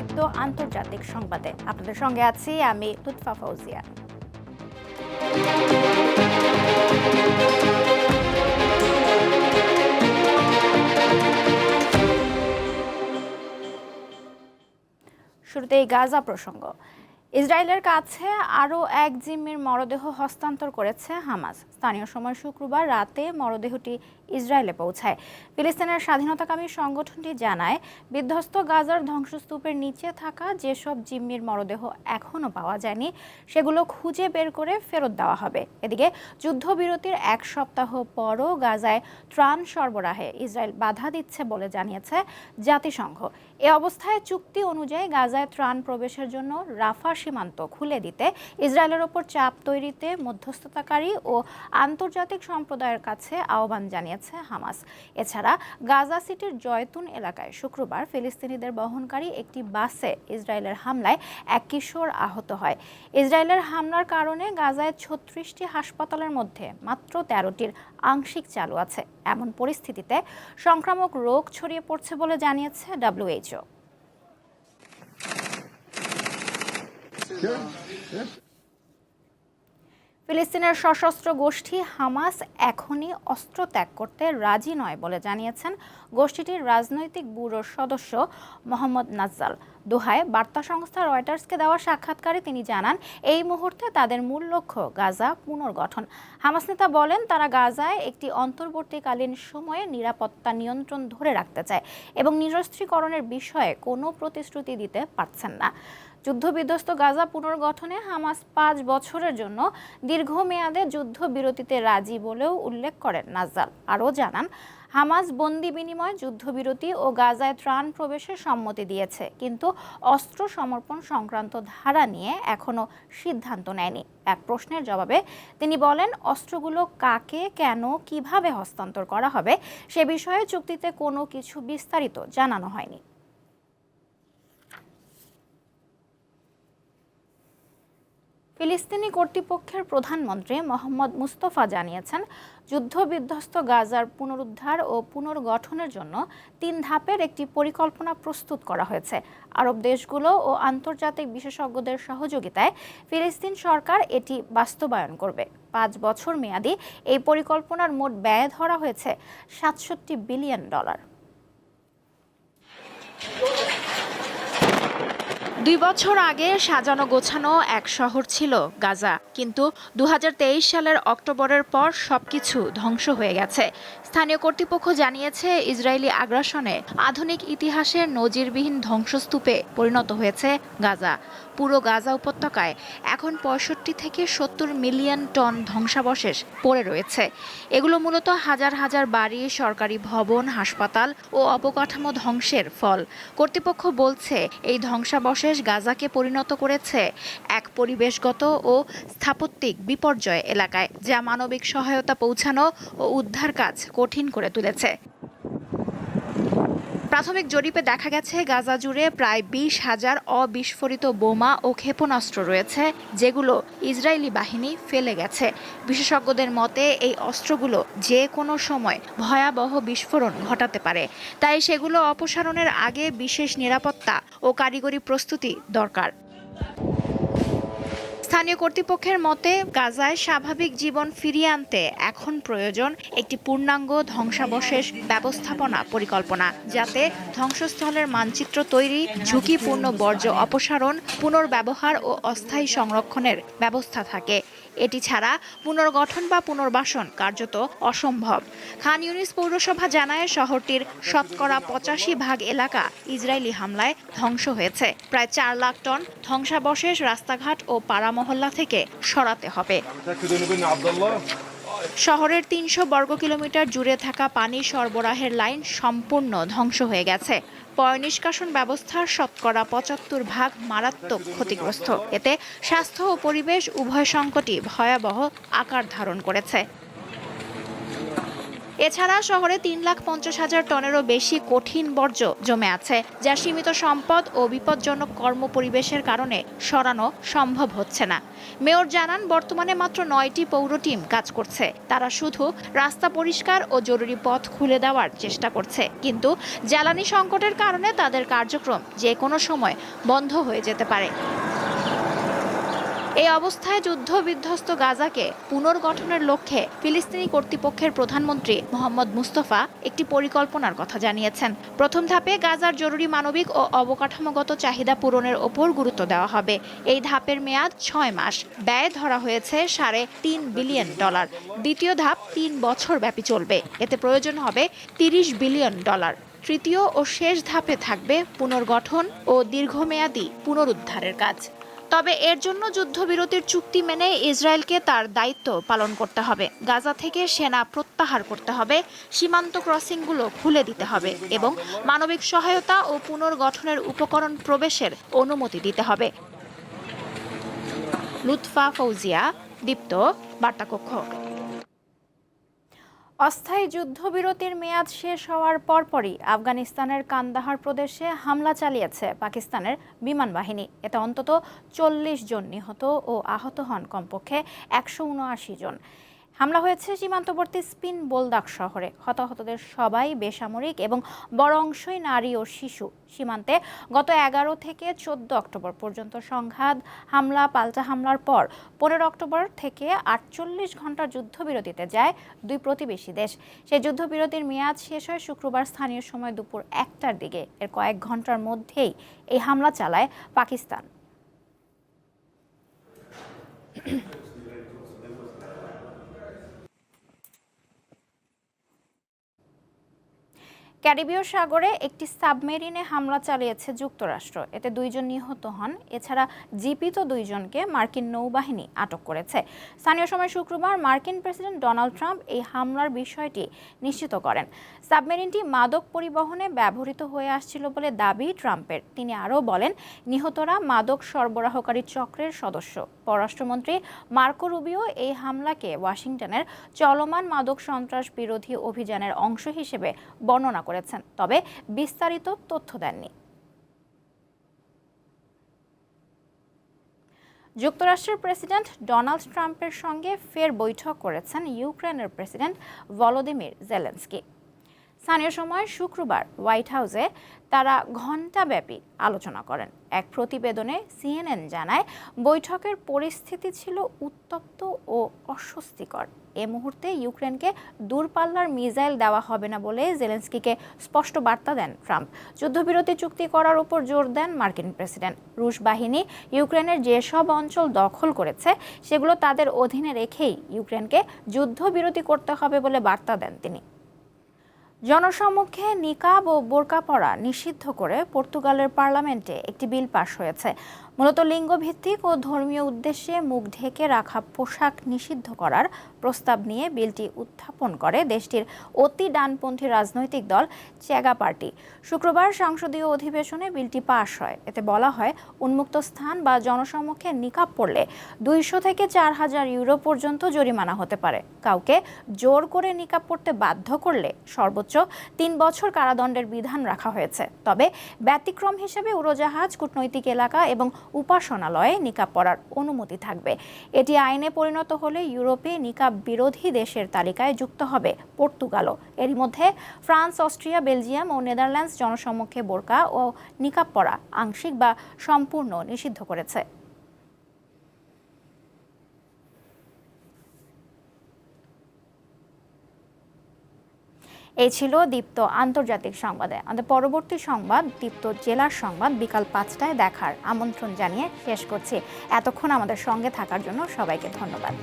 দীপ্ত আন্তর্জাতিক সংবাদে। আপনাদের সঙ্গে আছি আমি লুৎফা ফৌজিয়া। শুরুতেই গাজা প্রসঙ্গ। ইসরায়েলের কাছে আরও এক জিম্মির মরদেহ হস্তান্তর করেছে হামাস। স্থানীয় সময় শুক্রবার রাতে মরদেহটি ইসরায়েলে পৌঁছায়। ফিলিস্তিনের স্বাধীনতাকামী সংগঠনটি জানায়, বিধ্বস্ত গাজার ধ্বংসস্তূপের নিচে থাকা যেসব জিম্মির মরদেহ এখনও পাওয়া যায়নি, সেগুলো খুঁজে বের করে ফেরত দেওয়া হবে। এদিকে যুদ্ধবিরতির এক সপ্তাহ পরও গাজায় ত্রাণ সরবরাহে ইসরায়েল বাধা দিচ্ছে বলে জানিয়েছে জাতিসংঘ। এ অবস্থায় চুক্তি অনুযায়ী গাজায় ত্রাণ প্রবেশের জন্য রাফা সীমান্ত খুলে দিতে ইসরায়েলের ওপর চাপ তৈরিতে মধ্যস্থতাকারী ও আন্তর্জাতিক সম্প্রদায়ের কাছে আহ্বান জানিয়েছে হামাস। এছাড়া গাজা সিটির জয়তুন এলাকায় শুক্রবার ফিলিস্তিনিদের বহনকারী একটি বাসে ইসরায়েলের হামলায় এক কিশোর আহত হয়। ইসরায়েলের হামলার কারণে গাজায় ছত্রিশটি হাসপাতালের মধ্যে মাত্র তেরোটির আংশিক চালু আছে। এমন পরিস্থিতিতে সংক্রামক রোগ ছড়িয়ে পড়ছে বলে জানিয়েছে ডাব্লিউএইচও ফিলিস্তিনের সশস্ত্র গোষ্ঠী হামাস এখনই অস্ত্র ত্যাগ করতে রাজি নয় বলে জানিয়েছেন গোষ্ঠীটির রাজনৈতিক ব্যুরোর সদস্য মোহাম্মদ নাজ্জাল। দোহায় বার্তা সংস্থা রয়টার্সকে দেওয়া সাক্ষাৎকারে তিনি জানান, এই মুহূর্তে তাদের মূল লক্ষ্য গাজা পুনর্গঠন। হামাস নেতা বলেন, তারা গাজায় একটি অন্তর্বর্তীকালীন সময়ে নিরাপত্তা নিয়ন্ত্রণ ধরে রাখতে চায় এবং নিরস্ত্রীকরণের বিষয়ে কোনো প্রতিশ্রুতি দিতে পারছেন না। যুদ্ধবিধ্বস্ত গাজা পুনর্গঠনে হামাস পাঁচ বছরের জন্য দীর্ঘমেয়াদে যুদ্ধবিরতিতে রাজি বলেও উল্লেখ করেন নাজ্জাল। আরও জানান, হামাস বন্দি বিনিময়, যুদ্ধবিরতি ও গাজায় ত্রাণ প্রবেশের সম্মতি দিয়েছে, কিন্তু অস্ত্র সমর্পণ সংক্রান্ত ধারা নিয়ে এখনও সিদ্ধান্ত নেয়নি। এক প্রশ্নের জবাবে তিনি বলেন, অস্ত্রগুলো কাকে, কেন, কীভাবে হস্তান্তর করা হবে সে বিষয়ে চুক্তিতে কোনো কিছু বিস্তারিত জানানো হয়নি। ফিলিস্তিনি কর্তৃপক্ষের প্রধানমন্ত্রী মোহাম্মদ মুস্তফা জানিয়েছেন, যুদ্ধবিধ্বস্ত গাজার পুনরুদ্ধার ও পুনর্গঠনের জন্য তিন ধাপের একটি পরিকল্পনা প্রস্তুত করা হয়েছে। আরব দেশগুলো ও আন্তর্জাতিক বিশেষজ্ঞদের সহযোগিতায় ফিলিস্তিন সরকার এটি বাস্তবায়ন করবে। পাঁচ বছর মেয়াদী এই পরিকল্পনার মোট ব্যয় ধরা হয়েছে সাতষট্টি বিলিয়ন ডলার। দুই বছর আগে সাজানো গোছানো এক শহর ছিল গাজা। কিন্তু দু হাজার তেইশ সালের অক্টোবরের পর সবকিছু ধ্বংস হয়ে গেছে। স্থানীয় কর্তৃপক্ষ জানিয়েছে, ইসরায়েলি আগ্রাসনে আধুনিক ইতিহাসের নজিরবিহীন ধ্বংসস্তূপে পরিণত হয়েছে গাজা। পুরো গাজা উপত্যকায় এখন পঁয়ষট্টি থেকে সত্তর মিলিয়ন টন ধ্বংসাবশেষ পড়ে রয়েছে। এগুলো মূলত হাজার হাজার বাড়ি, সরকারি ভবন, হাসপাতাল ও অবকাঠামো ধ্বংসের ফল। কর্তৃপক্ষ বলছে, এই ধ্বংসাবশেষ গাজাকে পরিণত করেছে এক পরিবেশগত ও স্থাপত্যিক বিপর্যয় এলাকায়, যা মানবিক সহায়তা পৌঁছানো ও উদ্ধার কাজ কঠিন করে তুলেছে। প্রাথমিক জরিপে দেখা গেছে, গাজা জুড়ে প্রায় বিশ হাজার অবিস্ফোরিত বোমা ও ক্ষেপণাস্ত্র রয়েছে, যেগুলো ইসরায়েলি বাহিনী ফেলে গেছে। বিশেষজ্ঞদের মতে, এই অস্ত্রগুলো যে কোনো সময় ভয়াবহ বিস্ফোরণ ঘটাতে পারে। তাই সেগুলো অপসারণের আগে বিশেষ নিরাপত্তা ও কারিগরি প্রস্তুতি দরকার। স্থানীয় কর্তৃপক্ষের মতে, গাজায় স্বাভাবিক জীবন ফিরিয়ে আনতে এখন প্রয়োজন একটি পূর্ণাঙ্গ ধ্বংসাবশেষ ব্যবস্থাপনা পরিকল্পনা, যাতে ধ্বংসস্থলের মানচিত্র তৈরি, ঝুঁকিপূর্ণ বর্জ্য অপসারণ, পুনর্ব্যবহার ও অস্থায়ী সংরক্ষণের ব্যবস্থা থাকে। এটি ছাড়া পুনর্গঠন বা পুনর্বাসন কার্যত অসম্ভব। খান ইউনিস পৌরসভা জানায় শহরটির শতকরা পঁচাশি ভাগ এলাকা ইসরায়েলি হামলায় ধ্বংস হয়েছে। প্রায় চার লাখ টন ধ্বংসাবশেষ রাস্তাঘাট ও পাড়া মহল্লা থেকে সরাতে হবে। শহরের তিনশো বর্গ কিলোমিটার জুড়ে থাকা পানি সরবরাহের লাইন সম্পূর্ণ ধ্বংস হয়ে গেছে। পয় নিষ্কাশন ব্যবস্থার শতকরা পঁচাত্তর ভাগ মারাত্মক ক্ষতিগ্রস্ত। এতে স্বাস্থ্য ও পরিবেশ উভয় সংকটই ভয়াবহ আকার ধারণ করেছে। এছাড়া শহরে তিন লাখ পঞ্চাশ হাজার টনেরও বেশি কঠিন বর্জ্য জমে আছে, যা সীমিত সম্পদ ও বিপজ্জনক কর্মপরিবেশের কারণে সরানো সম্ভব হচ্ছে না। মেয়র জানান, বর্তমানে মাত্র নয়টি পৌর টিম কাজ করছে। তারা শুধু রাস্তা পরিষ্কার ও জরুরি পথ খুলে দেওয়ার চেষ্টা করছে। কিন্তু জ্বালানি সংকটের কারণে তাদের কার্যক্রম যে কোনো সময় বন্ধ হয়ে যেতে পারে। এই অবস্থায় যুদ্ধ বিধ্বস্ত গাজাকে পুনর্গঠনের লক্ষ্যে ফিলিস্তিনি কর্তৃপক্ষের প্রধানমন্ত্রী মোহাম্মদ মুস্তফা একটি পরিকল্পনার কথা জানিয়েছেন। প্রথম ধাপে গাজার জরুরি মানবিক ও অবকাঠামোগত চাহিদা পূরণের ওপর গুরুত্ব দেওয়া হবে। এই ধাপের মেয়াদ ছয় মাস। ব্যয় ধরা হয়েছে সাড়ে তিন বিলিয়ন ডলার। দ্বিতীয় ধাপ তিন বছর ব্যাপী চলবে। এতে প্রয়োজন হবে তিরিশ বিলিয়ন ডলার। তৃতীয় ও শেষ ধাপে থাকবে পুনর্গঠন ও দীর্ঘমেয়াদী পুনরুদ্ধারের কাজ। তবে এর জন্য যুদ্ধবিরতির চুক্তি মেনে ইসরায়েলকে তার দায়িত্ব পালন করতে হবে। গাজা থেকে সেনা প্রত্যাহার করতে হবে, সীমান্ত ক্রসিংগুলো খুলে দিতে হবে এবং মানবিক সহায়তা ও পুনর্গঠনের উপকরণ প্রবেশের অনুমতি দিতে হবে। লুৎফা ফৌজিয়া, দীপ্ত, বার্তাকক্ষ। অস্থায়ী যুদ্ধবিরতির মেয়াদ শেষ হওয়ার পরপরই আফগানিস্তানের কান্দাহার প্রদেশে হামলা চালিয়েছে পাকিস্তানের বিমান বাহিনী। এতে অন্তত চল্লিশ জন নিহত ও আহত হন কমপক্ষে একশো উনআশি জন। হামলা হয়েছে সীমান্তবর্তী স্পিন বোলদাক শহরে। হতাহতদের সবাই বেসামরিক এবং বড় অংশই নারী ও শিশু। সীমান্তে গত এগারো থেকে চোদ্দ অক্টোবর পর্যন্ত সংঘাত, হামলা, পাল্টা হামলার পর পনেরো অক্টোবর থেকে আটচল্লিশ ঘণ্টার যুদ্ধবিরতিতে যায় দুই প্রতিবেশী দেশ। সেই যুদ্ধবিরতির মেয়াদ শেষ হয় শুক্রবার স্থানীয় সময় দুপুর একটার দিকে। এর কয়েক ঘণ্টার মধ্যেই এই হামলা চালায় পাকিস্তান। ক্যারিবীয় সাগরে একটি সাবমেরিনে হামলা চালিয়েছে যুক্তরাষ্ট্র। এতে দুইজন নিহত হন। এছাড়া জীবিত দুইজনকে মার্কিন নৌবাহিনী আটক করেছে। স্থানীয় সময় শুক্রবার মার্কিন প্রেসিডেন্ট ডোনাল্ড ট্রাম্প এই হামলার বিষয়টি নিশ্চিত করেন। সাবমেরিনটি মাদক পরিবহনে ব্যবহৃত হয়ে আসছিল বলে দাবি ট্রাম্পের। তিনি আরও বলেন, নিহতরা মাদক সরবরাহকারী চক্রের সদস্য। পররাষ্ট্রমন্ত্রী মার্কো রুবিও এই হামলাকে ওয়াশিংটনের চলমান মাদক সন্ত্রাস বিরোধী অভিযানের অংশ হিসেবে বর্ণনা করেছেন, তবে বিস্তারিত তথ্য দেননি। যুক্তরাষ্ট্রের প্রেসিডেন্ট ডোনাল্ড ট্রাম্পের সঙ্গে ফের বৈঠক করেছেন ইউক্রেনের প্রেসিডেন্ট ভলোদিমির জেলেন্সকি। স্থানীয় সময় শুক্রবার হোয়াইট হাউসে তারা ঘণ্টাব্যাপী আলোচনা করেন। এক প্রতিবেদনে সিএনএন জানায়, বৈঠকের পরিস্থিতি ছিল উত্তপ্ত ও অস্বস্তিকর। এ মুহূর্তে ইউক্রেনকে দূরপাল্লার মিসাইল দেওয়া হবে না বলে জেলেন্সকিকে স্পষ্ট বার্তা দেন ট্রাম্প। যুদ্ধবিরতি চুক্তি করার উপর জোর দেন মার্কিন প্রেসিডেন্ট। রুশ বাহিনী ইউক্রেনের যেসব অঞ্চল দখল করেছে, সেগুলো তাদের অধীনে রেখেই ইউক্রেনকে যুদ্ধবিরতি করতে হবে বলে বার্তা দেন তিনি। জনসম্মুখে নিকাব ও বোরকা পরা নিষিদ্ধ করে পর্তুগালের পার্লামেন্টে একটি বিল পাশ হয়েছে। মূলত লিঙ্গভিত্তিক ও ধর্মীয় উদ্দেশ্যে মুখ ঢেকে রাখা পোশাক নিষিদ্ধ করার প্রস্তাব নিয়ে বিলটি উত্থাপন করে দেশটির অতি ডানপন্থী রাজনৈতিক দল চেগা পার্টি। শুক্রবার সংসদীয় অধিবেশনে বিলটি পাশ হয়। এতে বলা হয়, উন্মুক্ত স্থান বা জনসম্মুখে নিকাব পড়লে দুইশো থেকে চার হাজার ইউরো পর্যন্ত জরিমানা হতে পারে। কাউকে জোর করে নিকাব পড়তে বাধ্য করলে সর্বোচ্চ তিন বছর কারাদণ্ডের বিধান রাখা হয়েছে। তবে ব্যতিক্রম হিসেবে উড়োজাহাজ, কূটনৈতিক এলাকা এবং উপাসনালয়ে নিকাব পরার অনুমতি থাকবে। এটি আইনে পরিণত হলে ইউরোপে নিকাব বিরোধী দেশের তালিকায় যুক্ত হবে পর্তুগালও। এর মধ্যে ফ্রান্স, অস্ট্রিয়া, বেলজিয়াম ও নেদারল্যান্ডস জনসমক্ষে বোরকা ও নিকাব পরা আংশিক বা সম্পূর্ণ নিষিদ্ধ করেছে। এই ছিল দীপ্ত আন্তর্জাতিক সংবাদে। আমাদের পরবর্তী সংবাদ, দীপ্ত জেলার সংবাদ বিকাল পাঁচটায় দেখার আমন্ত্রণ জানিয়ে শেষ করছি। এতক্ষণ আমাদের সঙ্গে থাকার জন্য সবাইকে ধন্যবাদ।